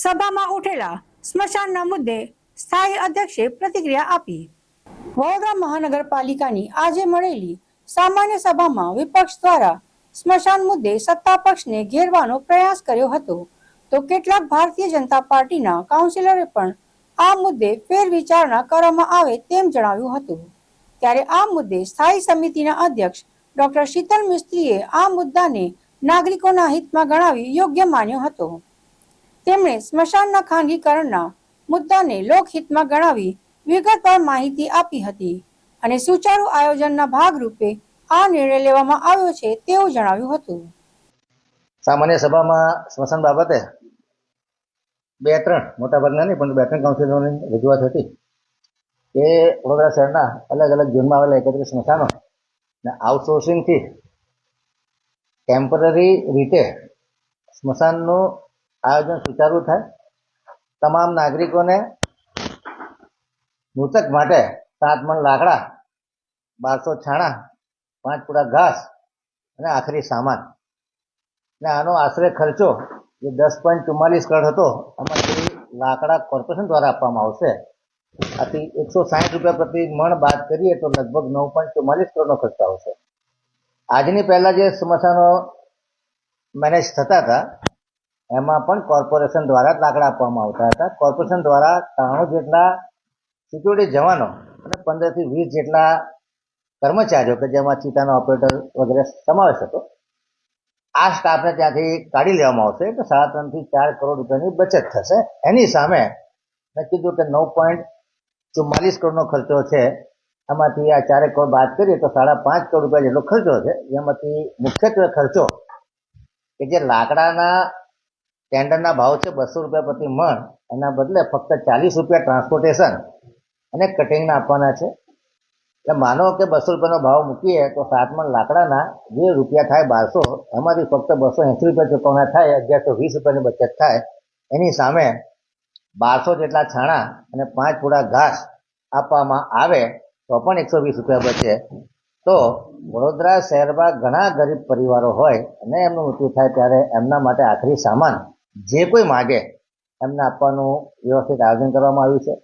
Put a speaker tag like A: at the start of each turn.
A: સભામાં ઉઠેલા સ્મશાનના મુદ્દે સ્થાયી અધ્યક્ષે પ્રતિક્રિયા આપી. વડોદરા મહાનગરપાલિકાની આજે મળેલી સામાન્ય સભામાં વિપક્ષ દ્વારા સ્મશાન મુદ્દે સત્તા પક્ષને ઘેરવાનો પ્રયાસ કર્યો હતો. તો કેટલાક ભારતીય જનતા પાર્ટીના કાઉન્સિલરે પણ આ મુદ્દે ફેર વિચારણા કરવામાં આવે તેમ જણાવ્યું હતું. ત્યારે આ મુદ્દે સ્થાયી સમિતિના અધ્યક્ષ ડોક્ટર શીતલ મિસ્ત્રીએ આ મુદ્દાને નાગરિકોના હિતમાં ગણાવી યોગ્ય માન્યો હતો. તેમણે સ્મશાનના ખાનગીકરણના મુદ્દાને લોકહિતમાં ગણાવી વિગતવાર માહિતી આપી હતી અને સુચારુ આયોજનના ભાગરૂપે આ નિર્ણય લેવામાં આવ્યો છે તેવું જણાવ્યું હતું.
B: સામાન્ય સભામાં સ્મશાન બાબતે બે ત્રણ મોટાભાગના નહીં, પણ બે ત્રણ કાઉન્સિલરોની રજૂઆત હતી કે વડોદરા શહેરના અલગ અલગ ઝોનમાં આવેલા એકત્રીસ સ્મશાનો ને આઉટસોર્સિંગથી ટેમ્પરરી રીતે સ્મશાનનું આયોજન સુચારુ થાય. તમામ નાગરિકોને મૃતક માટે સાત મણ લાકડા, બારસો છાણા પાંચ પૂરા ઘાસ અને આખરી સામાન. ને આનો આશરે ખર્ચો જે દસ પોઈન્ટ ચુમ્માલીસ કરોડ હતો એમાંથી લાકડા કોર્પોરેશન દ્વારા આપવામાં આવશે. આથી એકસો સાઠ રૂપિયા પ્રતિ મણ બાદ કરીએ તો લગભગ નવ પોઈન્ટ ચુમ્માલીસ કરોડનો ખર્ચ આવશે. આજની પહેલા જે સમસ્યાનો મેનેજ થતા હતા એમાં પણ કોર્પોરેશન દ્વારા લાકડા આપવામાં આવતા હતા. કોર્પોરેશન દ્વારા ત્રાણું જેટલા સિક્યુરિટી જવાનો અને પંદરથી વીસ જેટલા કર્મચારીઓ કે જેમાં ચિતાનો ઓપરેટર વગેરે સમાવેશ હતો, આ સ્ટાફને ત્યાંથી કાઢી લેવામાં આવશે તો સાડા ત્રણથી ચાર કરોડ રૂપિયાની બચત થશે. એની સામે મેં કીધું કે નવ પોઈન્ટ ચુમ્માલીસ કરોડનો ખર્ચો છે. એમાંથી આ ચારેક કરોડ બાદ કરીએ તો સાડા પાંચ કરોડ રૂપિયા જેટલો ખર્ચો છે. એમાંથી મુખ્યત્વે ખર્ચો કે જે લાકડાના ટેન્ડરના ભાવ છે બસો રૂપિયા પ્રતિ મણ, એના બદલે ફક્ત ચાલીસ રૂપિયા ટ્રાન્સપોર્ટેશન અને કટિંગના આપવાના છે. એટલે માનો કે બસો રૂપિયાનો ભાવ મૂકીએ, તો સાત મણ લાકડાના જે રૂપિયા થાય બારસો, એમાંથી ફક્ત બસો એંસી રૂપિયા ચૂકવણા થાય, અગિયારસો વીસ રૂપિયાની બચત થાય, એની સામે બારસો જેટલા છાણા અને પાંચ પૂડા ઘાસ આપવામાં આવે, તો પણ એકસો વીસ રૂપિયા બચે. તો વડોદરા શહેરમાં ઘણા ગરીબ પરિવારો હોય અને એમનું મૃત્યુ થાય ત્યારે એમના માટે આખરી સામાન જે કોઈ માગે એમને આપવાનું વ્યવસ્થિત આયોજન કરવામાં આવ્યું છે.